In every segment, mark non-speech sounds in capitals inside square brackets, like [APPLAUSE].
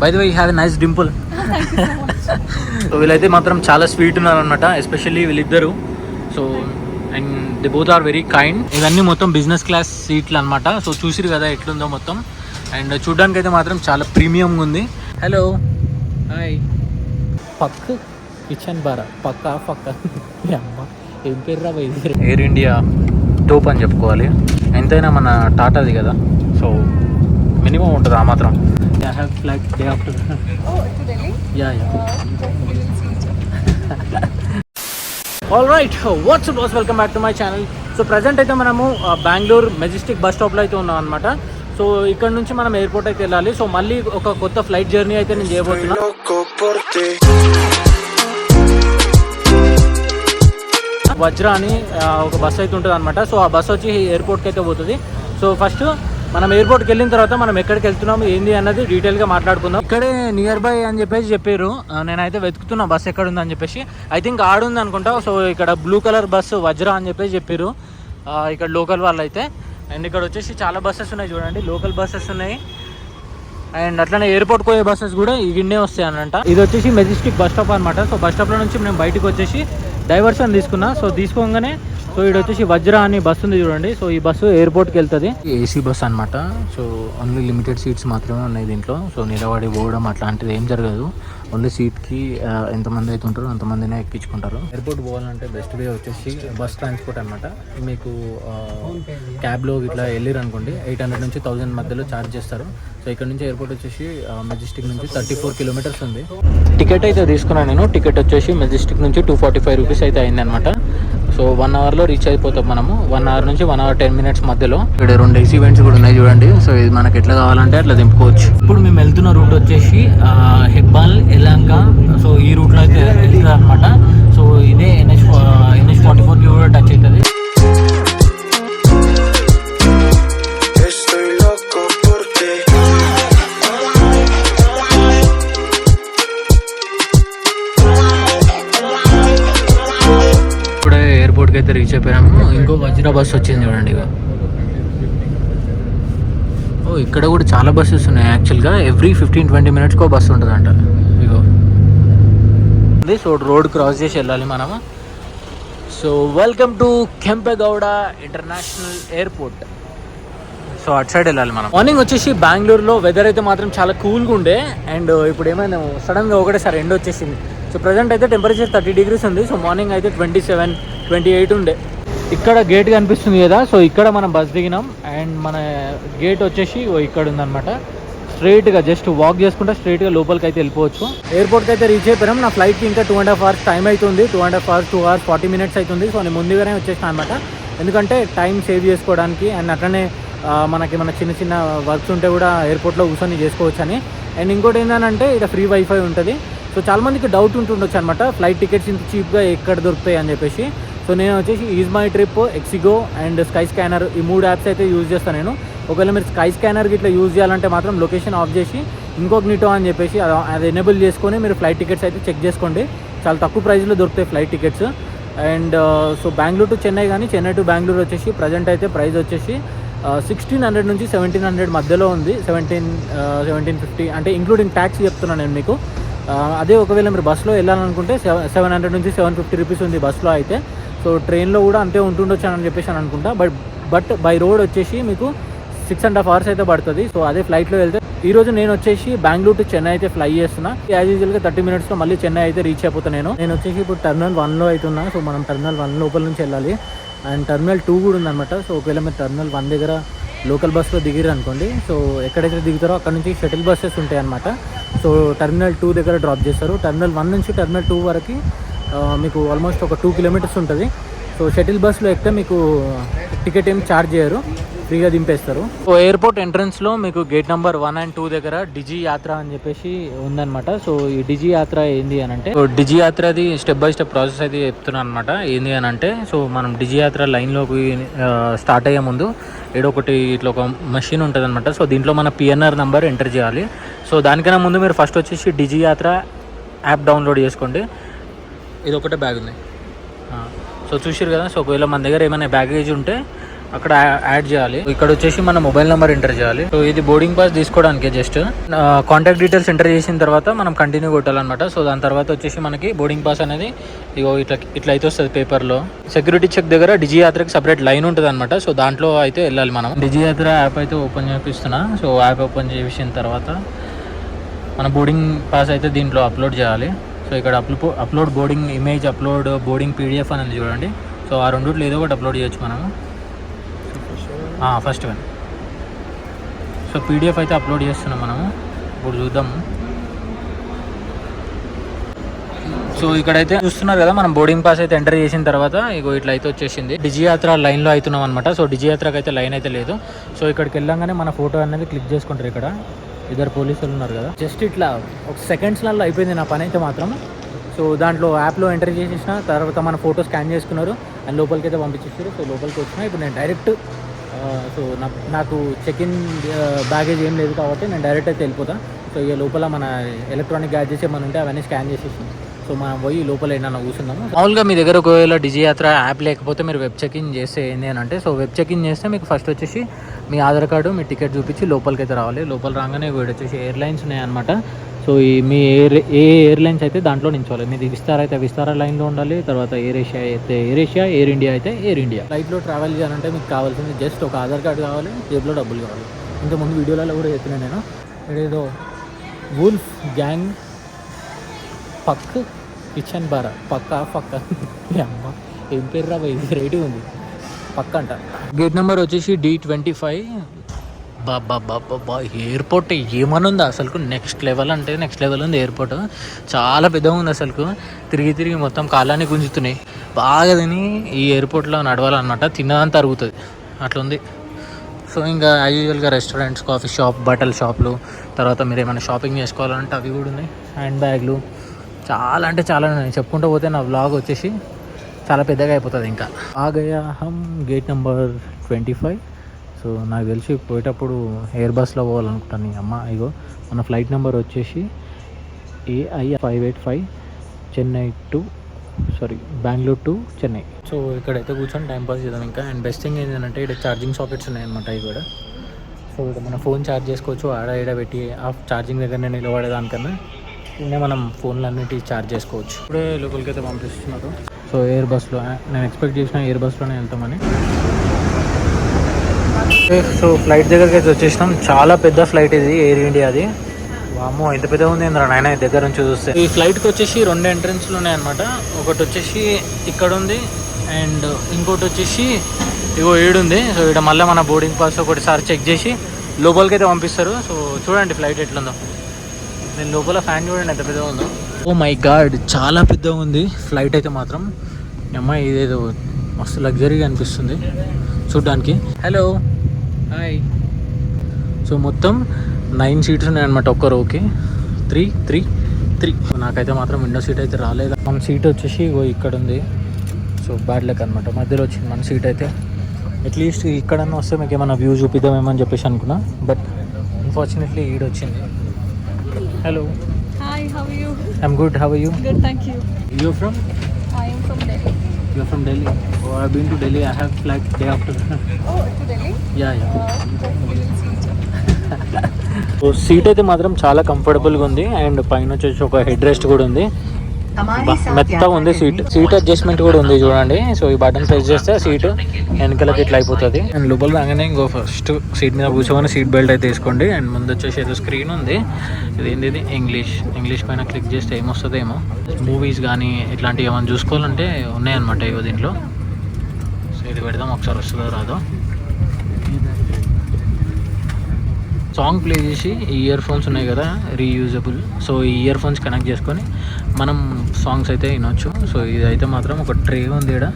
By the way have a nice Dimple so వీళ్ళైతే మాత్రం చాలా స్వీట్ ఉన్నారు అనమాట ఎస్పెషల్లీ వీళ్ళిద్దరు. So and the both are very kind ఇవన్నీ మొత్తం బిజినెస్ క్లాస్ సీట్లు అనమాట సో చూసిరు కదా ఎట్లుందో మొత్తం. అండ్ చూడడానికి అయితే మాత్రం చాలా ప్రీమియంగా ఉంది. హలో హాయ్ పక్ కిచెన్ బార్. పక్క పక్క. అమ్మ [LAUGHS] ఏం పేరు రా ఎయిర్ ఇండియా టోప్ అని చెప్పుకోవాలి. ఎంతైనా మన టాటాది కదా. సో మినిమం ఉంటుంది ఆ మాత్రం. I have flight day after Oh, to Delhi? Uh, each other. All right what's boss welcome back to my channel so present అయితే మనము బెంగళూరు మెజెస్టిక్ బస్ స్టాప్లో అయితే ఉన్నాం అనమాట సో ఇక్కడ నుంచి మనం ఎయిర్పోర్ట్ అయితే వెళ్ళాలి. సో మళ్ళీ ఒక కొత్త ఫ్లైట్ జర్నీ అయితే నేను చేయబోతున్నా. loco por ti. వజ్ర అని ఒక బస్ అయితే ఉంటుంది అనమాట సో ఆ బస్ వచ్చి ఎయిర్పోర్ట్కి అయితే పోతుంది. సో ఫస్ట్ మనం ఎయిర్పోర్ట్కి వెళ్ళిన తర్వాత మనం ఎక్కడికి వెళ్తున్నాం ఏంది అన్నది డీటెయిల్గా మాట్లాడుకుందాం. ఇక్కడే నియర్ బై అని చెప్పేసి చెప్పారు. నేనైతే వెతుకుతున్నా బస్ ఎక్కడ ఉంది చెప్పేసి. ఐ థింక్ ఆడుంది అనుకుంటా. సో ఇక్కడ బ్లూ కలర్ బస్సు వజ్ర అని చెప్పేసి చెప్పారు. ఇక్కడ లోకల్ వాళ్ళు అయితే అండ్ ఇక్కడ వచ్చేసి చాలా బస్సెస్ ఉన్నాయి చూడండి. లోకల్ బస్సెస్ ఉన్నాయి. అండ్ అట్లనే ఎయిర్పోర్ట్ పోయే బస్సెస్ కూడా ఇన్నే వస్తాయి అనంట. ఇది వచ్చేసి మెజెస్టిక్ బస్ స్టాప్ అనమాట సో బస్ స్టాప్లో నుంచి మేము బయటకు వచ్చేసి డైవర్షన్ తీసుకున్నా. సో తీసుకోగానే సో ఇది వచ్చేసి వజ్ర అని బస్సు ఉంది చూడండి. సో ఈ బస్సు ఎయిర్పోర్ట్కి వెళ్తుంది. ఏసీ బస్ అనమాట సో ఓన్లీ లిమిటెడ్ సీట్స్ మాత్రమే ఉన్నాయి దీంట్లో. సో నిలబడి పోవడం అట్లాంటిది ఏం జరగదు. ఓన్లీ సీట్కి ఎంతమంది అయితే ఉంటారో అంతమందినే ఎక్కించుకుంటారు. ఎయిర్పోర్ట్ పోవాలంటే బెస్ట్ వే వచ్చేసి బస్ ట్రాన్స్పోర్ట్ అనమాట మీకు క్యాబ్లో ఇట్లా వెళ్ళారు అనుకోండి ఎయిట్ హండ్రెడ్ నుంచి థౌజండ్ మధ్యలో ఛార్జ్ చేస్తారు. సో ఇక్కడ నుంచి ఎయిర్పోర్ట్ వచ్చేసి మెజెస్టిక్ నుంచి థర్టీ ఫోర్ కిలోమీటర్స్ ఉంది. టికెట్ అయితే తీసుకున్నాను నేను. టికెట్ వచ్చేసి మెజెస్టిక్ నుంచి టూ ఫార్టీ ఫైవ్ రూపీస్ అయితే అయింది అనమాట సో వన్ అవర్లో రీచ్ అయిపోతాం మనము. వన్ అవర్ నుంచి వన్ అవర్ టెన్ మినిట్స్ మధ్యలో. ఇక్కడ రెండు ఏసీ ఈవెంట్స్ కూడా ఉన్నాయి చూడండి. సో ఇది మనకి ఎట్లా కావాలంటే అట్లా దింపుకోవచ్చు. ఇప్పుడు మేము వెళ్తున్న రూట్ వచ్చేసి హెబ్బాల్ ఎలాంక సో ఈ రూట్లో అయితే వెళ్తుంది అనమాట సో ఇదే ఎన్హెచ్ ఎన్హెచ్ ఫార్టీ ఫోర్కి కూడా టచ్ అవుతుంది. అయితే రీచ్ అయిపోయాము ఇంకో వజ్రా బస్సు వచ్చింది చూడండి ఇక ఓ ఇక్కడ కూడా చాలా బస్సెస్ ఉన్నాయి యాక్చువల్గా. ఎవ్రీ ఫిఫ్టీన్ ట్వంటీ మినిట్స్కి ఒక బస్సు ఉంటుందంట. ఇగో. ఇది సో రోడ్ క్రాస్ చేసి వెళ్ళాలి మనము. So welcome to Kempegowda international airport. So అటు సైడ్ వెళ్ళాలి మనం. మార్నింగ్ వచ్చేసి బెంగళూరులో వెదర్ అయితే మాత్రం చాలా కూల్గా ఉండే. అండ్ ఇప్పుడు ఏమైనా సడన్గా ఒకటేసారి ఎండ్ వచ్చేసింది. సో ప్రజెంట్ అయితే టెంపరేచర్ థర్టీ డిగ్రీస్ ఉంది. సో మార్నింగ్ అయితే ట్వంటీ సెవెన్ ట్వంటీ ఎయిట్ ఉండే. ఇక్కడ గేట్ కనిపిస్తుంది కదా సో ఇక్కడ మనం బస్ దిగినాం. అండ్ మన గేట్ వచ్చేసి ఇక్కడ ఉందన్నమాట. స్ట్రైట్గా జస్ట్ వాక్ చేసుకుంటే స్ట్రైట్గా లోపలికి అయితే వెళ్ళిపోవచ్చు. ఎయిర్పోర్ట్కి అయితే రీచ్ అయిపోయినాం. నా ఫ్లైట్కి ఇంకా two and half hours time అవుతుంది two and half hours two hours forty minutes అవుతుంది సో నేను ముందుగానే వచ్చేసాను అనమాట ఎందుకంటే టైం సేవ్ చేసుకోవడానికి అండ్ అట్లనే మనకి మన చిన్న చిన్న వర్క్స్ ఉంటే కూడా ఎయిర్పోర్ట్లో కూర్చొని చేసుకోవచ్చు అని అండ్ ఇంకోటి ఏంటంటే ఇక్కడ ఫ్రీ వైఫై ఉంటుంది. సో చాలా మందికి డౌట్ ఉంటుండొచ్చు అనమాట ఫ్లైట్ టికెట్స్ ఇంత చీప్గా ఎక్కడ దొరుకుతాయి అని చెప్పేసి. సో నేను వచ్చేసి is my trip ఎక్సిగో and Skyscanner ఈ మూడు యాప్స్ అయితే యూజ్ చేస్తాను నేను. ఒకవేళ మీరు స్కై స్కానర్ ఇట్లా యూజ్ చేయాలంటే మాత్రం లొకేషన్ ఆఫ్ చేసి ఇంకొకనిటో అని చెప్పేసి అది- ఎనేబుల్ చేసుకొని మీరు ఫ్లైట్ టికెట్స్ అయితే చెక్ చేసుకోండి. చాలా తక్కువ ప్రైస్లో దొరుకుతాయి flight tickets and so Bengaluru to Chennai కానీ చెన్నై టు బెంగళూరు వచ్చేసి ప్రజెంట్ అయితే ప్రైస్ వచ్చేసి uh, సిక్స్టీన్ హండ్రెడ్ నుంచి సెవెంటీన్ హండ్రెడ్ మధ్యలో ఉంది. సెవెంటీన్ సెవెంటీన్ ఫిఫ్టీ అంటే ఇంక్లూడింగ్ ట్యాక్స్ చెప్తున్నాను నేను మీకు. అదే ఒకవేళ మీరు బస్సులో వెళ్ళాలనుకుంటే సెవెన్ హండ్రెడ్ నుంచి సెవెన్ ఫిఫ్టీ రూపీస్ ఉంది బస్సులో అయితే. సో ట్రైన్లో కూడా అంతే ఉంటుండొచ్చు అని చెప్పేసి అని అనుకుంటా. బట్ బట్ బై రోడ్ వచ్చేసి మీకు సిక్స్ అండ్ హాఫ్ అవర్స్ అయితే పడుతుంది. సో అదే ఫ్లైట్లో వెళ్తే ఈ రోజు నేను వచ్చేసి బెంగళూరు టు చెన్నై అయితే ఫ్లై చేస్తున్నా. యాజ్ యూజువల్గా థర్టీ మినిట్స్లో మళ్ళీ చెన్నై అయితే రీచ్ అయిపోతాను నేను. నేను వచ్చేసి ఇప్పుడు టర్మినల్ వన్లో అవుతున్నా సో మనం టర్మినల్ వన్ లోపల నుంచి వెళ్ళాలి. అండ్ టర్మినల్ టూ కూడా ఉందన్నమాట. సో ఒకవేళ మీరు టర్మినల్ వన్ దగ్గర లోకల్ బస్లో దిగిరు అనుకోండి. సో ఎక్కడైతే దిగుతారో అక్కడ నుంచి షటిల్ బస్సెస్ ఉంటాయి అనమాట సో టర్మినల్ టూ దగ్గర డ్రాప్ చేస్తారు. టర్మినల్ వన్ నుంచి టర్మినల్ టూ వరకు మీకు ఆల్మోస్ట్ ఒక టూ కిలోమీటర్స్ ఉంటుంది. సో షటిల్ బస్లో ఎక్కితే మీకు టికెట్ ఏం ఛార్జ్ చేయరు. ఫ్రీగా దింపేస్తారు. సో ఎయిర్పోర్ట్ ఎంట్రన్స్లో మీకు gate number one and two దగ్గర డిజీ యాత్ర అని చెప్పేసి ఉందన్నమాట. సో ఈ డిజీ యాత్ర ఏంది అని అంటే సో డిజీ యాత్రది స్టెప్ బై స్టెప్ ప్రాసెస్ అయితే చెప్తున్నాను అనమాట ఏంది అని అంటే సో మనం డిజీ యాత్ర లైన్లోకి స్టార్ట్ అయ్యే ముందు ఏదో ఒకటి ఇట్లా ఒక మషిన్ ఉంటుంది అనమాట సో దీంట్లో మన పిఎన్ఆర్ నెంబర్ ఎంటర్ చేయాలి. సో దానికన్నా ముందు మీరు ఫస్ట్ వచ్చేసి డిజీ యాత్ర యాప్ డౌన్లోడ్ చేసుకోండి. ఇది ఒకటే బ్యాగ్ ఉంది ఆ, సో చూసారు కదా సో ఒకవేళ మన దగ్గర ఏమైనా బ్యాగేజ్ ఉంటే అక్కడ యాడ్ చేయాలి. ఇక్కడ వచ్చేసి మన మొబైల్ నెంబర్ ఎంటర్ చేయాలి. సో ఇది బోర్డింగ్ పాస్ తీసుకోవడానికి జస్ట్ కాంటాక్ట్ డీటెయిల్స్ ఎంటర్ చేసిన తర్వాత మనం కంటిన్యూ కొట్టాలన్నమాట. సో దాని తర్వాత వచ్చేసి మనకి బోర్డింగ్ పాస్ అనేది ఇగో ఇట్లా ఇట్లా అయితే వస్తుంది పేపర్లో సెక్యూరిటీ చెక్ దగ్గర డిజి యాత్రకి సపరేట్ లైన్ ఉంటుంది అనమాట సో దాంట్లో అయితే వెళ్ళాలి మనం. డిజి యాత్ర యాప్ అయితే ఓపెన్ చేపిస్తున్నా. సో యాప్ ఓపెన్ చేసిన తర్వాత మన బోర్డింగ్ పాస్ అయితే దీంట్లో అప్లోడ్ చేయాలి. సో ఇక్కడ అప్లో upload boarding image upload boarding PDF అనేది చూడండి. సో ఆ రెండు ఏదో ఒకటి అప్లోడ్ చేయొచ్చు మనము. ఫస్ట్ వన్ సో పీడిఎఫ్ అయితే అప్లోడ్ చేస్తున్నాం మనము. ఇప్పుడు చూద్దాము సో ఇక్కడైతే చూస్తున్నారు కదా మనం బోర్డింగ్ పాస్ అయితే ఎంటర్ చేసిన తర్వాత ఇగో ఇట్లా అయితే వచ్చేసింది. డిజియాత్ర లైన్లో అవుతున్నాం అనమాట సో డిజియాత్రకు అయితే లైన్ అయితే లేదు. సో ఇక్కడికి వెళ్ళంగానే మన ఫోటో అనేది క్లిక్ చేసుకుంటారు ఇక్కడ. ఇద్దరు పోలీసులు ఉన్నారు కదా. జస్ట్ ఇట్లా ఒక సెకండ్స్లలో అయిపోయింది నా పని అయితే మాత్రం. సో దాంట్లో యాప్లో ఎంటర్ చేసేసిన తర్వాత మన ఫోటో స్కాన్ చేసుకున్నారు. అండ్ లోపలికి అయితే పంపించేసారు. సో లోపలికి వచ్చిన ఇప్పుడు నేను డైరెక్ట్ సో నాకు చెక్ ఇన్ బ్యాగేజ్ ఏం లేదు కాబట్టి నేను డైరెక్ట్ అయితే వెళ్ళిపోతాను సో ఇక లోపల మన ఎలక్ట్రానిక్ గ్యాడ్జెట్స్ ఏమైనా ఉంటే అవన్నీ స్కాన్ చేసేసి. సో మనం పోయి లోపల ఏమన్నా కూర్చున్నాము మామూలుగా మీ దగ్గర ఒకవేళ డిజీ యాత్ర యాప్ లేకపోతే మీరు వెబ్ చెక్ ఇన్ చేస్తే ఏంటి అని అంటే సో వెబ్ చెక్ ఇన్ చేస్తే మీకు ఫస్ట్ వచ్చేసి మీ ఆధార్ కార్డు మీ టికెట్ చూపించి లోపలికి అయితే రావాలి. లోపల రాగానే వీడు వచ్చేసి ఎయిర్లైన్స్ ఉన్నాయన్నమాట. సో ఈ మీ ఎయిర్ ఏ ఎయిర్లైన్స్ అయితే దాంట్లో నించోవాలి? మీది విస్తార అయితే విస్తార లైన్లో ఉండాలి తర్వాత ఎయిర్ ఏషియా అయితే ఎయిర్ ఏషియా ఎయిర్ ఇండియా అయితే ఎయిర్ ఇండియా. ఫ్లైట్లో ట్రావెల్ చేయాలంటే మీకు కావాల్సింది జస్ట్ ఒక ఆధార్ కార్డు కావాలి జేబులో డబ్బులు కావాలి. ఇంతకుముందు వీడియోలలో కూడా చెప్పినా నేను. ఏదో వూల్ఫ్ గ్యాంగ్ పక్ కిచెన్ బారా. పక్క పక్క. అమ్మ ఏం పేరు రా ఇది రేటు ఉంది. పక్క అంట గేట్ నెంబర్ వచ్చేసి డి ట్వంటీ ఫైవ్. బాబా బాబా ఎయిర్పోర్ట్ ఏమనుంది అసలు నెక్స్ట్ లెవెల్ అంటే నెక్స్ట్ లెవెల్ ఉంది ఎయిర్పోర్ట్. చాలా పెద్దగా ఉంది అసలు తిరిగి తిరిగి మొత్తం కాలాన్ని గుంజుతున్నాయి. బాగా తిని ఈ ఎయిర్పోర్ట్లో నడవాలన్నమాట. తిన్నదంతా అరుగుతుంది. అట్లుంది. సో ఇంకా యాజువల్గా యూజువల్గా రెస్టారెంట్స్ కాఫీ షాప్ బట్టల షాపులు తర్వాత మీరు ఏమైనా షాపింగ్ చేసుకోవాలంటే అవి కూడా ఉన్నాయి. హ్యాండ్ బ్యాగ్లు చాలా అంటే చాలా ఉన్నాయి. చెప్పుకుంటూ పోతే నా బ్లాగ్ వచ్చేసి చాలా పెద్దగా అయిపోతుంది ఇంకా. ఆగయా హమ్ gate number twenty five so నాకు తెలిసి పోయేటప్పుడు ఎయిర్ బస్లో పోవాలనుకుంటాను అమ్మ ఇగో మన ఫ్లైట్ నెంబర్ వచ్చేసి AI five eight five Chennai to sorry Bengaluru to Chennai so ఇక్కడైతే కూర్చొని టైం పాస్ చేద్దాం ఇంకా. అండ్ బెస్ట్ థింగ్ ఏంటంటే ఇక్కడ ఛార్జింగ్ సాకెట్స్ ఉన్నాయన్నమాట ఇవి కూడా. సో ఇక్కడ మన ఫోన్ ఛార్జ్ చేసుకోవచ్చు. ఆడ ఈడ పెట్టి ఆ ఛార్జింగ్ దగ్గరనే నిలబడేదానికన్నా ఇన్నే మనం ఫోన్లు అన్నిటి ఛార్జ్ చేసుకోవచ్చు. ఇప్పుడే లోపలికి అయితే పంపిస్తున్నారు సో ఎయిర్ బస్లో నేను ఎక్స్పెక్ట్ చేసిన ఎయిర్ బస్లోనే వెళ్తామని. సో ఫ్లైట్ దగ్గరికి అయితే వచ్చేసినాం. చాలా పెద్ద ఫ్లైట్ ఇది ఎయిర్ ఇండియాది వామ్మో ఎంత పెద్ద ఉంది ఏంద్రా నాయన దగ్గర నుంచి చూస్తే? ఈ ఫ్లైట్కి వచ్చేసి రెండు ఎంట్రన్స్లు ఉన్నాయన్నమాట. ఒకటి వచ్చేసి ఇక్కడ ఉంది అండ్ ఇంకోటి వచ్చేసి ఇగో ఏడుంది సో ఇక్కడ మళ్ళీ మన బోర్డింగ్ పాస్ ఒకటిసారి చెక్ చేసి లోపలికి అయితే పంపిస్తారు. సో చూడండి ఫ్లైట్ ఎట్లుందో. నేను లోపల ఫ్యాన్ చూడండి ఎంత పెద్దగా ఉందో. ఓ మై గాడ్ చాలా పెద్దగా ఉంది. ఫ్లైట్ అయితే మాత్రం. అమ్మాయి ఇదేదో మస్తు లగ్జరీగా అనిపిస్తుంది. చూడ్డానికి. హలో హాయ్ సో మొత్తం నైన్ సీట్స్ ఉన్నాయన్నమాట ఒక్క రోకి. త్రీ త్రీ త్రీ నాకైతే మాత్రం విండో సీట్ అయితే రాలేదు. మన సీట్ వచ్చేసి ఇగో ఇక్కడ ఉంది. సో బ్యాడ్ లెక్ అనమాట మధ్యలో వచ్చింది మన సీట్ అయితే. అట్లీస్ట్ ఇక్కడన్నా వస్తే మీకు ఏమైనా వ్యూ చూపిద్దామేమో అని చెప్పేసి అనుకున్నా. బట్ అన్ఫార్చునేట్లీ ఈడ వచ్చింది. Hello how are you? I'm good how you Good, thank you. You from am from Delhi. You from Delhi oh I been to Delhi I have flight day after Oh, to Delhi? each other. So seat అయితే మాత్రం చాలా కంఫర్టబుల్గా ఉంది and పైన వచ్చేసి ఒక head rest కూడా ఉంది మెత్తగా ఉంది సీట్. సీట్ అడ్జస్ట్మెంట్ కూడా ఉంది చూడండి. సో ఈ బటన్ ప్రెస్ చేస్తే సీట్ వెనకాలకి ఇట్లా అయిపోతుంది. అండ్ లోపల రాగానే ఇంకో ఫస్ట్ సీట్ మీద కూర్చోమని సీట్ బెల్ట్ అయితే వేసుకోండి. అండ్ ముందు వచ్చేసి ఏదో స్క్రీన్ ఉంది. ఇది ఏంది ఇది ఇంగ్లీష్ ఇంగ్లీష్ పైన క్లిక్ చేస్తే ఏమొస్తుందేమో? మూవీస్ కానీ ఇట్లాంటివి ఏమైనా చూసుకోవాలంటే ఉన్నాయన్నమాట ఇగో దీంట్లో. సో ఇది పెడదాం. ఒకసారి వస్తుందో రాదో. సాంగ్ ప్లే చేసి ఈ ఇయర్ ఫోన్స్ ఉన్నాయి కదా రీయూజబుల్ సో ఈ ఇయర్ ఫోన్స్ కనెక్ట్ చేసుకొని మనం సాంగ్స్ అయితే వినొచ్చు. సో ఇదైతే మాత్రం ఒక ట్రే ఉంది ఇక్కడ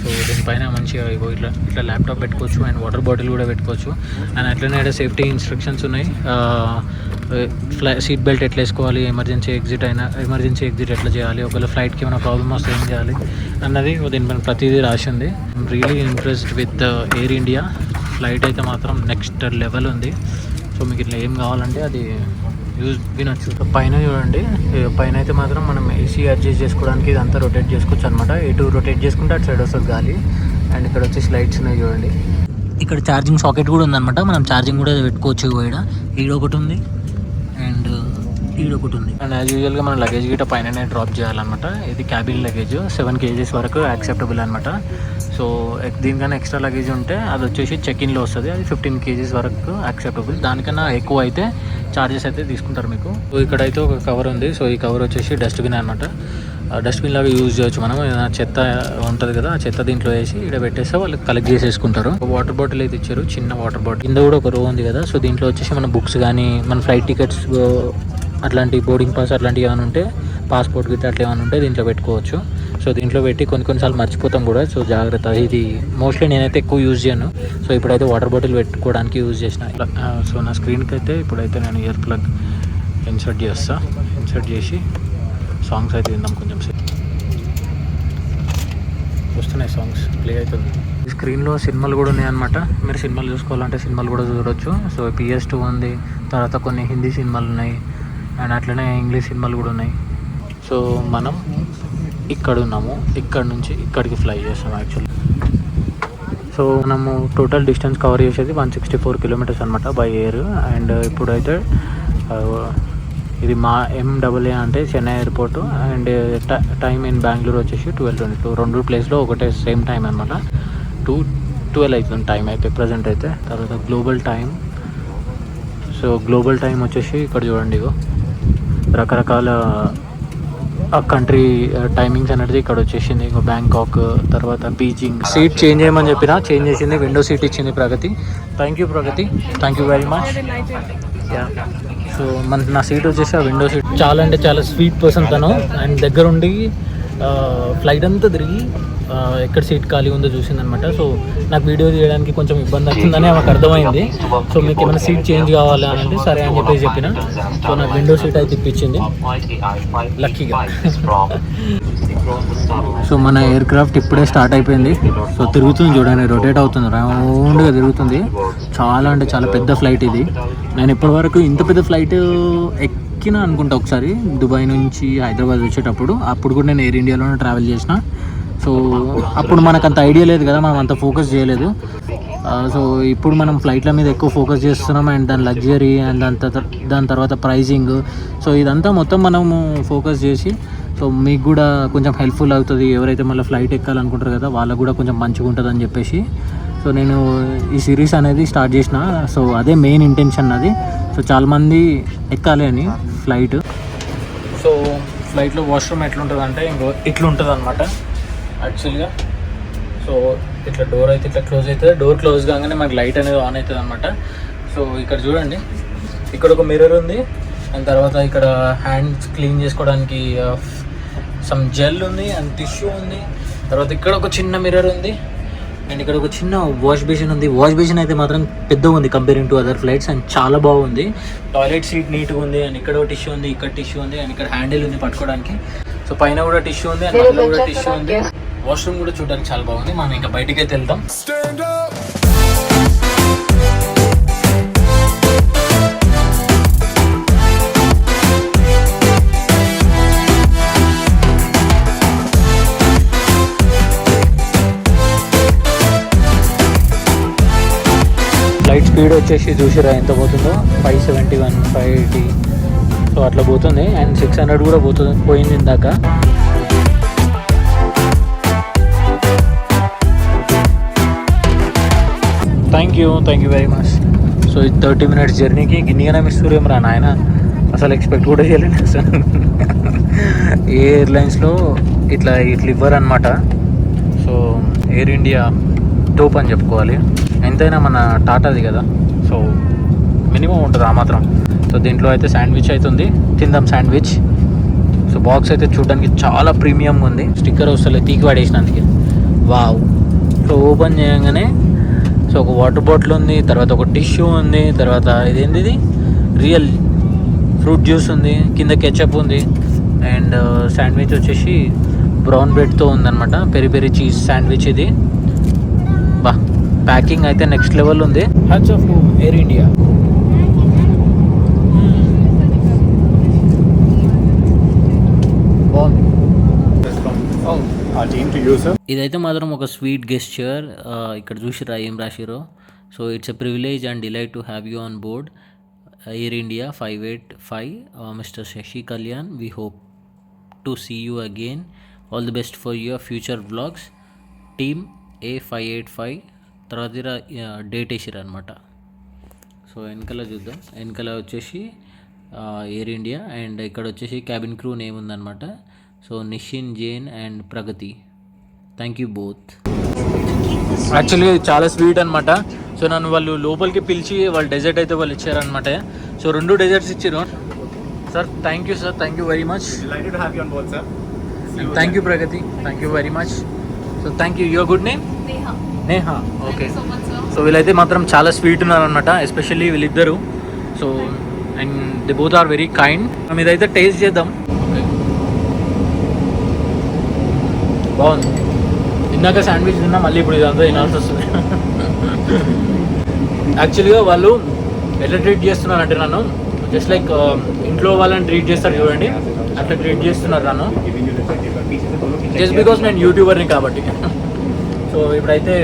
సో దీనిపైన మంచిగా ఇట్లా ఇట్లా ల్యాప్టాప్ పెట్టుకోవచ్చు అండ్ వాటర్ బాటిల్ కూడా పెట్టుకోవచ్చు. అండ్ అట్లనే ఇక్కడ సేఫ్టీ ఇన్స్ట్రక్షన్స్ ఉన్నాయి. ఫ్లై సీట్ బెల్ట్ ఎట్లా వేసుకోవాలి ఎమర్జెన్సీ ఎగ్జిట్ అయినా ఎమర్జెన్సీ ఎగ్జిట్ ఎట్లా చేయాలి ఒకవేళ ఫ్లైట్కి ఏమైనా ప్రాబ్లమ్ వస్తే ఏం చేయాలి అన్నది దీనిపైన ప్రతిదీ రాసింది. Really interest with Air India flight అయితే మాత్రం నెక్స్ట్ లెవెల్ ఉంది. సో మీకు ఇట్లా ఏం కావాలంటే అది యూజ్ వినొచ్చు. పైన చూడండి. పైన అయితే మాత్రం మనం ఏసీ అడ్జస్ట్ చేసుకోవడానికి ఇదంతా రొటేట్ చేసుకోవచ్చు అనమాట ఇటు రొటేట్ చేసుకుంటే అటు సైడ్ వస్తుంది గాలి. అండ్ ఇక్కడ వచ్చేసి లైట్స్ ఉన్నాయి చూడండి. ఇక్కడ ఛార్జింగ్ సాకెట్ కూడా ఉందన్నమాట. మనం ఛార్జింగ్ కూడా పెట్టుకోవచ్చు ఈడ. ఈడ ఒకటి ఉంది. అండ్ ఈడ ఒకటి ఉంది. అండ్ యాజ్ యూజువల్గా మన లగేజ్ గిట్ట పైననే డ్రాప్ చేయాలన్నమాట. ఇది క్యాబిన్ లగేజ్ సెవెన్ కేజీస్ వరకు యాక్సెప్టబుల్ అనమాట సో దీనికన్నా ఎక్స్ట్రా లగేజ్ ఉంటే అది వచ్చేసి చెక్ ఇన్లో వస్తుంది. అది ఫిఫ్టీన్ కేజీస్ వరకు యాక్సెప్టబుల్ దానికన్నా ఎక్కువ అయితే చార్జెస్ అయితే తీసుకుంటారు మీకు. సో ఇక్కడైతే ఒక కవర్ ఉంది. సో ఈ కవర్ వచ్చేసి డస్ట్బిన్ అనమాట డస్ట్బిన్ లాగా యూజ్ చేయొచ్చు మనం. ఏదైనా చెత్త ఉంటుంది కదా ఆ చెత్త దీంట్లో వేసి ఇక్కడ పెట్టేస్తే వాళ్ళు కలెక్ట్ చేసేసుకుంటారు. వాటర్ బాటిల్ అయితే ఇచ్చారు. చిన్న వాటర్ బాటిల్ కింద కూడా ఒక రో ఉంది కదా. సో దీంట్లో వచ్చేసి మన బుక్స్ కానీ మన ఫ్లైట్ టికెట్స్ అట్లాంటి బోర్డింగ్ పాస్ అట్లాంటివి ఏమైనా ఉంటే పాస్పోర్ట్ గిట్ట అట్లా ఏమైనా ఉంటే దీంట్లో పెట్టుకోవచ్చు. సో దీంట్లో పెట్టి కొన్ని కొన్నిసార్లు మర్చిపోతాం కూడా. సో జాగ్రత్త. ఇది మోస్ట్లీ నేనైతే ఎక్కువ యూజ్ చేయను. సో ఇప్పుడైతే వాటర్ బాటిల్ పెట్టుకోవడానికి యూజ్ చేసిన. సో నా స్క్రీన్కి అయితే ఇప్పుడైతే నేను ఇయర్ ప్లగ్ ఇన్సర్ట్ చేస్తా. ఇన్సర్ట్ చేసి సాంగ్స్ అయితే విందాం కొంచెం సేపు. వస్తున్నాయి సాంగ్స్ ప్లే అవుతుంది. స్క్రీన్లో సినిమాలు కూడా ఉన్నాయి అనమాట మీరు సినిమాలు చూసుకోవాలంటే సినిమాలు కూడా చూడొచ్చు. సో పిఎస్ టూ ఉంది. తర్వాత కొన్ని హిందీ సినిమాలు ఉన్నాయి. అండ్ అట్లనే ఇంగ్లీష్ సినిమాలు కూడా ఉన్నాయి. సో మనం ఇక్కడ ఉన్నాము ఇక్కడ నుంచి ఇక్కడికి ఫ్లై చేస్తాం యాక్చువల్లీ సో మనము టోటల్ డిస్టెన్స్ కవర్ చేసేది వన్ సిక్స్టీ ఫోర్ కిలోమీటర్స్ అనమాట బై ఎయిర్ అండ్ ఇప్పుడైతే uh, ఇది మా ఎండబ్ల్యూఏ అంటే Chennai airport and time in Bengaluru వచ్చేసి ట్వెల్వ్ ట్వంటీ టూ రెండు ప్లేస్లో ఒకటే సేమ్ టైం అనమాట టూ ట్వెల్వ్ అవుతుంది టైం అయితే ప్రజెంట్ అయితే. తర్వాత global time so global time వచ్చేసి ఇక్కడ చూడండి ఇగో. రకరకాల ఆ కంట్రీ టైమింగ్స్ అనేది ఇక్కడ వచ్చేసింది. ఇంకో బ్యాంకాక్ తర్వాత బీజింగ్ సీట్ చేంజ్ చేయమని చెప్పిన చేంజ్ చేసింది. విండో సీట్ ఇచ్చింది Pragati thank you Pragati thank you very much yeah so మన నా సీట్ వచ్చేసి ఆ విండో సీట్ చాలా అంటే చాలా స్వీట్ పర్సన్ తను. అండ్ దగ్గరుండి ఫ్లైట్ అంతా తిరిగి ఎక్కడ సీట్ ఖాళీ ఉందో చూసిందనమాట. సో నాకు వీడియో తీయడానికి కొంచెం ఇబ్బంది అవుతుందని ఆమెకు అర్థమైంది. సో మీకు ఏమైనా సీట్ చేంజ్ కావాలి అని అంటే సరే అని చెప్పేసి చెప్పిన. సో నాకు విండో సీట్ అయితే ఇప్పించింది. లక్కీగా సో మన ఎయిర్ క్రాఫ్ట్ ఇప్పుడే స్టార్ట్ అయిపోయింది. సో తిరుగుతుంది చూడండి రొటేట్ అవుతుంది రౌండ్గా తిరుగుతుంది. చాలా అంటే చాలా పెద్ద ఫ్లైట్ ఇది. నేను ఇప్పటివరకు ఇంత పెద్ద ఫ్లైట్ ఎక్కిన అనుకుంటా ఒకసారి. దుబాయ్ నుంచి హైదరాబాద్ వచ్చేటప్పుడు. అప్పుడు కూడా నేను ఎయిర్ ఇండియాలోనే ట్రావెల్ చేసిన. సో అప్పుడు మనకు అంత ఐడియా లేదు కదా మనం అంత ఫోకస్ చేయలేదు. సో ఇప్పుడు మనం ఫ్లైట్ల మీద ఎక్కువ ఫోకస్ చేస్తున్నాం అండ్ దాని లగ్జరీ అండ్ దాని దాని తర్వాత ప్రైజింగ్. సో ఇదంతా మొత్తం మనము ఫోకస్ చేసి సో మీకు కూడా కొంచెం హెల్ప్ఫుల్ అవుతుంది. ఎవరైతే మళ్ళీ ఫ్లైట్ ఎక్కాలనుకుంటారు కదా వాళ్ళకు కూడా కొంచెం మంచిగా ఉంటుంది అని చెప్పేసి. సో నేను ఈ సిరీస్ అనేది స్టార్ట్ చేసిన. సో అదే మెయిన్ ఇంటెన్షన్ అది. సో చాలామంది ఎక్కాలి అని ఫ్లైట్. సో ఫ్లైట్లో వాష్రూమ్ ఎట్లుంటుంది అంటే ఇంకో ఇట్లుంటుంది అనమాట యాక్చువల్గా సో ఇట్లా డోర్ అయితే ఇట్లా క్లోజ్ అవుతుంది డోర్ క్లోజ్ కాగానే మనకి లైట్ అనేది ఆన్ అవుతుంది అనమాట సో ఇక్కడ చూడండి. ఇక్కడ ఒక మిర్రర్ ఉంది. అండ్ తర్వాత ఇక్కడ హ్యాండ్స్ క్లీన్ చేసుకోవడానికి సమ్ జెల్ ఉంది అండ్ టిష్యూ ఉంది. తర్వాత ఇక్కడ ఒక చిన్న మిర్రర్ ఉంది. అండ్ ఇక్కడ ఒక చిన్న వాష్ బేసిన్ ఉంది. వాష్ బేసిన్ అయితే మాత్రం పెద్దగా ఉంది comparing to other flights and చాలా బాగుంది. టాయిలెట్ సీట్ నీట్గా ఉంది అండ్ ఇక్కడ టిష్యూ ఉంది ఇక్కడ టిష్యూ ఉంది అండ్ ఇక్కడ హ్యాండిల్ ఉంది పట్టుకోవడానికి. సో పైన కూడా టిష్యూ ఉంది అండ్ మధ్యలో కూడా టిష్యూ ఉంది. వాష్రూమ్ కూడా చూడడానికి చాలా బాగుంది. మనం ఇంకా బయటికి అయితే వెళ్తాం లైట్ స్పీడ్ వచ్చేసి చూసిరా ఎంత పోతుందో? Five seventy one five eighty so అట్లా పోతుంది. అండ్ సిక్స్ హండ్రెడ్ కూడా పోతుంది పోయింది ఇందాక. Thank you thank you very much so ఈ థర్టీ మినిట్స్ జర్నీకి గిన్నెగానే మిస్ రా నాయన. అసలు ఎక్స్పెక్ట్ కూడా చేయలేను అసలు. [LAUGHS] ఏ ఎయిర్లైన్స్లో ఇట్లా ఇట్లా ఇవ్వరు అనమాట సో ఎయిర్ ఇండియా టోప్ అని చెప్పుకోవాలి. ఎంతైనా మన టాటాది కదా. సో మినిమం ఉంటుంది ఆ మాత్రం. సో దీంట్లో అయితే శాండ్విచ్ అయితే ఉంది. తిందాం శాండ్విచ్. సో బాక్స్ అయితే చూడడానికి చాలా ప్రీమియంగా ఉంది. స్టిక్కర్ వస్తలే తీకి పడేసినందుకే. వావ్. సో ఓపెన్ చేయగానే సో ఒక వాటర్ బాటిల్ ఉంది తర్వాత ఒక టిష్యూ ఉంది తర్వాత ఇదేంది ఇది? రియల్ ఫ్రూట్ జ్యూస్ ఉంది కింద కెచప్ ఉంది అండ్ శాండ్విచ్ వచ్చేసి బ్రౌన్ బ్రెడ్తో ఉందన్నమాట. పెరి పెరి చీజ్ శాండ్విచ్ ఇది. బా. ప్యాకింగ్ అయితే నెక్స్ట్ లెవెల్ ఉంది. Hats off Air India. ఇదైతే మాత్రం ఒక స్వీట్ గెస్చర్ ఇక్కడ చూసిరా ఏం రాసిరో so it's a privilege and delight to have you on board Air India five eight five mister Shashi Kalyan we hope to see you again all the best for your future blogs team A five eight five తర్వాత date వేసిరు అనమాట so వెనకాల చూద్దాం. వెనకాల వచ్చేసి air India and ఇక్కడ వచ్చేసి cabin crew name ఉందన్నమాట. So Nishin Jain and Pragati thank you both యాక్చువల్గా ఇది చాలా స్వీట్ అనమాట సో నన్ను వాళ్ళు లోపలికి పిలిచి వాళ్ళు డెజర్ట్ అయితే వాళ్ళు ఇచ్చారనమాట సో రెండు డెజర్ట్స్ ఇచ్చారు sir thank you sir thank you very much Delighted to have you on board, sir. Thank you Pragati thank you very much so thank you your good name. Neha okay. So వీళ్ళైతే మాత్రం చాలా sweet ఉన్నారనమాట especially వీళ్ళిద్దరు. So and the both are very kind. మనం ఇదైతే taste చేద్దాం. Okay బాగుంది. ఇందాక శాండ్విచ్ తిన్నా మళ్ళీ ఇప్పుడు ఇదంతా తినాల్సి వస్తుంది. యాక్చువల్గా వాళ్ళు ఎట్లా ట్రీట్ చేస్తున్నారంటే నన్ను జస్ట్ లైక్ ఇంట్లో వాళ్ళని ట్రీట్ చేస్తారు చూడండి. అట్లా ట్రీట్ చేస్తున్నారు నన్ను. జస్ట్ బికాస్ నేను యూట్యూబర్ని కాబట్టి. సో ఇప్పుడైతే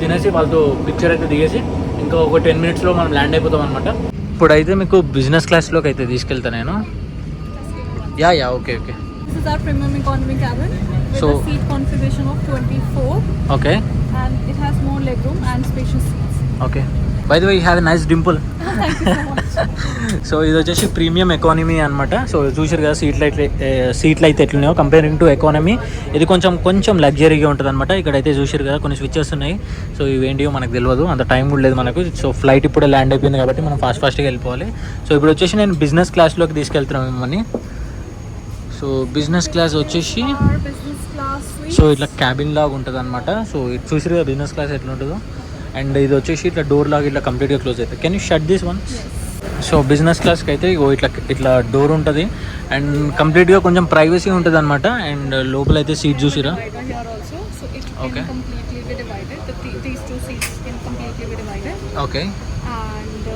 తినేసి వాళ్ళతో పిక్చర్ అయితే దిగేసి ఇంకా ఒక టెన్ మినిట్స్లో మనం ల్యాండ్ అయిపోతాం అనమాట ఇప్పుడైతే మీకు బిజినెస్ క్లాస్లోకి అయితే తీసుకెళ్తా నేను. Yeah yeah okay okay. So okay okay by the way have nice Dimple. So ఇది వచ్చేసి ప్రీమియం ఎకానమీ అనమాట సో చూసారు కదా సీట్లు అయితే సీట్లు అయితే ఎట్లున్నాయో. కంపేరింగ్ టు ఎకానమీ ఇది కొంచెం కొంచెం లగ్జరీగా ఉంటుంది అనమాట ఇక్కడైతే చూసారు కదా కొన్ని స్విచ్చెస్ ఉన్నాయి. సో ఇవేంటియో మనకు తెలియదు అంత టైం కూడా లేదు మనకు. సో ఫ్లైట్ ఇప్పుడే ల్యాండ్ అయిపోయింది కాబట్టి మనం ఫాస్ట్ ఫాస్ట్గా వెళ్ళిపోవాలి. సో ఇప్పుడు వచ్చేసి నేను బిజినెస్ క్లాస్లోకి తీసుకెళ్తున్నాను మిమ్మల్ని. సో బిజినెస్ క్లాస్ వచ్చేసి. సో ఇట్లా క్యాబిన్ లాగా ఉంటుంది అనమాట సో చూసారు కదా బిజినెస్ క్లాస్ ఎట్లా ఉంటుందో అండ్ ఇది వచ్చేసి ఇట్లా డోర్ లాగా ఇట్లా కంప్లీట్గా క్లోజ్ అవుతుంది can you shut this one so business క్లాస్కి అయితే ఇట్లా ఇట్లా డోర్ ఉంటుంది. అండ్ కంప్లీట్గా కొంచెం ప్రైవసీ ఉంటుంది అనమాట అండ్ లోపల అయితే సీట్ చూసిరా okay and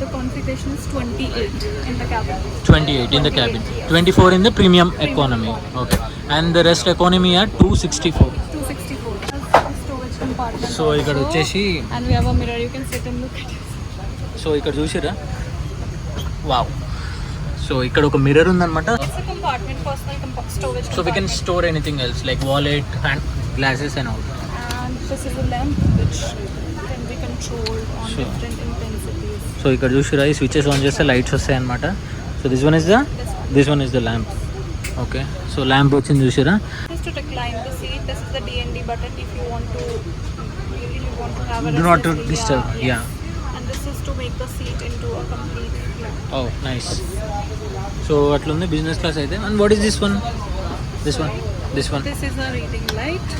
the configuration is 28 in the cabin. Twenty eight in the cabin twenty four in the premium economy okay and the rest economy are two sixty four 264. So ఇక్కడ వచ్చేసి so ఇక్కడ చూసారా? Wow. So ఇక్కడ ఒక mirror ఉందన్నమాట. So we can store anything else like wallet hand glasses and all so ఇక్కడ చూసిరా? ఈ స్విచ్చెస్ ఆన్ చేస్తే లైట్స్ వస్తాయన్నమాట so this one is the this one is the lamp okay so lamp వచ్చింది చూసిరా? Do not to disturb, Yeah, yeah. yes. And this is to make the seat into a complete flat. Oh nice so అట్లుంది business class అయితే and what is this one this one this one This is a reading light.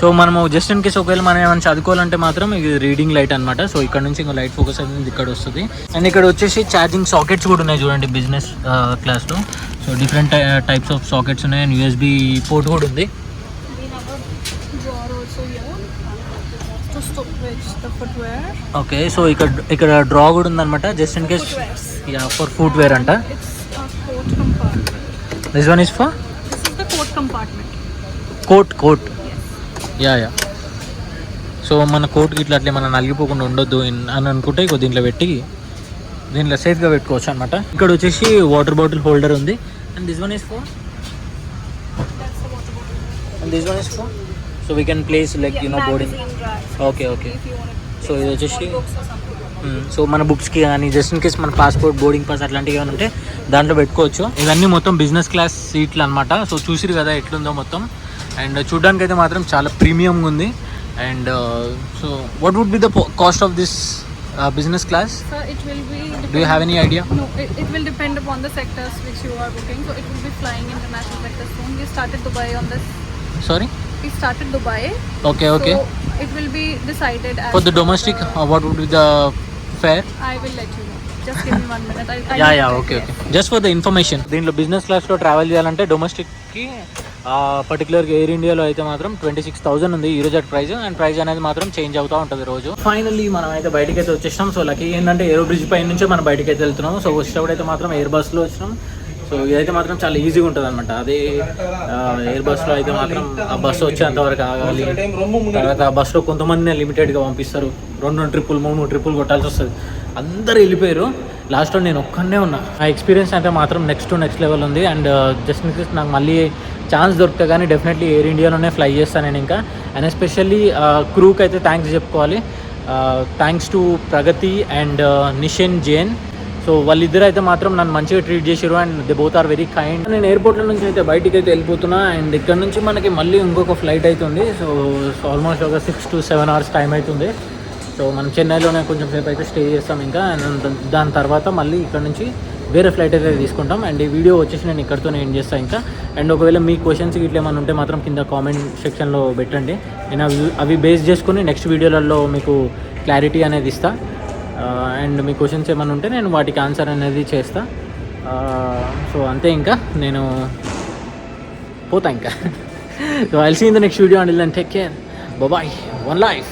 So మనము just in case ఒకవేళ మనం ఏమైనా చదువుకోవాలంటే మాత్రం ఇది reading light అనమాట so ఇక్కడ నుంచి ఇంకా లైట్ ఫోకస్ అనేది ఇక్కడ వస్తుంది అండ్ ఇక్కడ వచ్చేసి ఛార్జింగ్ సాకెట్స్ కూడా ఉన్నాయి చూడండి బిజినెస్ క్లాస్లో so different types of sockets ఉన్నాయి అండ్ యూఎస్బి పోర్ట్ కూడా ఉంది We have a drawer also here okay so ఇక్కడ ఇక్కడ డ్రా కూడా ఉందన్నమాట just in case. Yeah for footwear అంట. This one is for coat compartment. Coat coat. Yeah yeah so మన కోట్కి ఇట్లా అట్లా మనం నలిగిపోకుండా ఉండొద్దు అని అనుకుంటే ఇగో దీంట్లో పెట్టి దీంట్లో సేఫ్గా పెట్టుకోవచ్చు అనమాట ఇక్కడ వచ్చేసి వాటర్ బాటిల్ హోల్డర్ ఉంది and this one is for. And this one is for so we can place like you know boarding. Okay okay so ఇది వచ్చేసి. సో మన బుక్స్కి కానీ జస్ట్ ఇన్ కేస్ మన పాస్పోర్ట్ బోర్డింగ్ పాస్ అట్లాంటివి ఏమైనా ఉంటే దాంట్లో పెట్టుకోవచ్చు ఇవన్నీ మొత్తం బిజినెస్ క్లాస్ సీట్లు అనమాట సో చూసిరు కదా ఎట్లుందో మొత్తం అండ్ చూడడానికి అయితే మాత్రం చాలా ప్రీమియంగా ఉంది and so what would be the cost of this business class Sir, it will be. Do you have any idea No, it, it will depend upon the sectors which you are booking. So it will be flying international sectors soon. We started Dubai on this. Sorry We started Dubai. Okay okay So it will be decided as. For the domestic what would be the fare I will let you know. Just give me one minute. I, I yeah need yeah to okay check, okay just for the information దీంట్లో business క్లాస్లో travel చేయాలంటే డొమెస్టిక్కి పర్టికులర్గా air ఇండియాలో అయితే మాత్రం twenty six thousand ఉంది ఈ రోజు ప్రైస్ అండ్ ప్రైస్ అనేది మాత్రం చేంజ్ అవుతూ ఉంటుంది రోజు. ఫైనల్లీ మనం అయితే బయటకి అయితే వచ్చేసినాం. సో లక్కీ ఏంటంటే ఏరో బ్రిడ్జ్ పై నుంచే మనం బయటకి అయితే వెళ్తున్నాం. సో వచ్చేటప్పుడు అయితే మాత్రం ఎయిర్ బస్లో వచ్చినాం. సో ఇదైతే మాత్రం చాలా ఈజీగా ఉంటుంది అనమాట అదే ఎయిర్ బస్లో అయితే మాత్రం ఆ బస్సు వచ్చేంత వరకు ఆగాలి. తర్వాత ఆ బస్సులో కొంతమందినే లిమిటెడ్గా పంపిస్తారు. రెండు రెండు ట్రిప్పులు మూడు మూడు ట్రిప్పులు కొట్టాల్సి వస్తుంది. అందరు వెళ్ళిపోయారు. లాస్ట్లో నేను ఒక్కనే ఉన్నా. ఆ ఎక్స్పీరియన్స్ అయితే మాత్రం నెక్స్ట్ టు నెక్స్ట్ లెవెల్ ఉంది. అండ్ జస్ట్ మిస్ నాకు మళ్ళీ ఛాన్స్ దొరికితే కానీ డెఫినెట్లీ ఎయిర్ ఇండియాలోనే ఫ్లై చేస్తాను నేను ఇంకా. అండ్ ఎస్పెషల్లీ క్రూకి అయితే థ్యాంక్స్ చెప్పుకోవాలి. Thanks to Pragati and Nishan Jain so వాళ్ళిద్దరు అయితే మాత్రం నన్ను మంచిగా ట్రీట్ చేశారు and they both are very kind నేను ఎయిర్పోర్ట్లో నుంచి అయితే బయటికి అయితే వెళ్ళిపోతున్నా అండ్ ఇక్కడ నుంచి మనకి మళ్ళీ ఇంకొక ఫ్లైట్ అవుతుంది సో ఆల్మోస్ట్ ఒక six to seven hours time అవుతుంది. సో మనం చెన్నైలోనే కొంచెం సేపు అయితే స్టే చేస్తాం ఇంకా అండ్ దాని తర్వాత మళ్ళీ ఇక్కడ నుంచి వేరే ఫ్లైట్ అయితే తీసుకుంటాం. అండ్ ఈ వీడియో వచ్చేసి నేను ఇక్కడితోనే ఎండ్ చేస్తాను ఇంకా. అండ్ ఒకవేళ మీ క్వశ్చన్స్ ఇట్లా ఏమైనా ఉంటే మాత్రం కింద కామెంట్ సెక్షన్లో పెట్టండి. నేను అవి అవి బేస్ చేసుకుని నెక్స్ట్ వీడియోలలో మీకు క్లారిటీ అనేది ఇస్తాను అండ్ మీ క్వశ్చన్స్ ఏమైనా ఉంటే నేను వాటికి ఆన్సర్ అనేది చేస్తా. సో అంతే ఇంకా. నేను పోతా ఇంకా. So I'll see in the next video and take care bye one life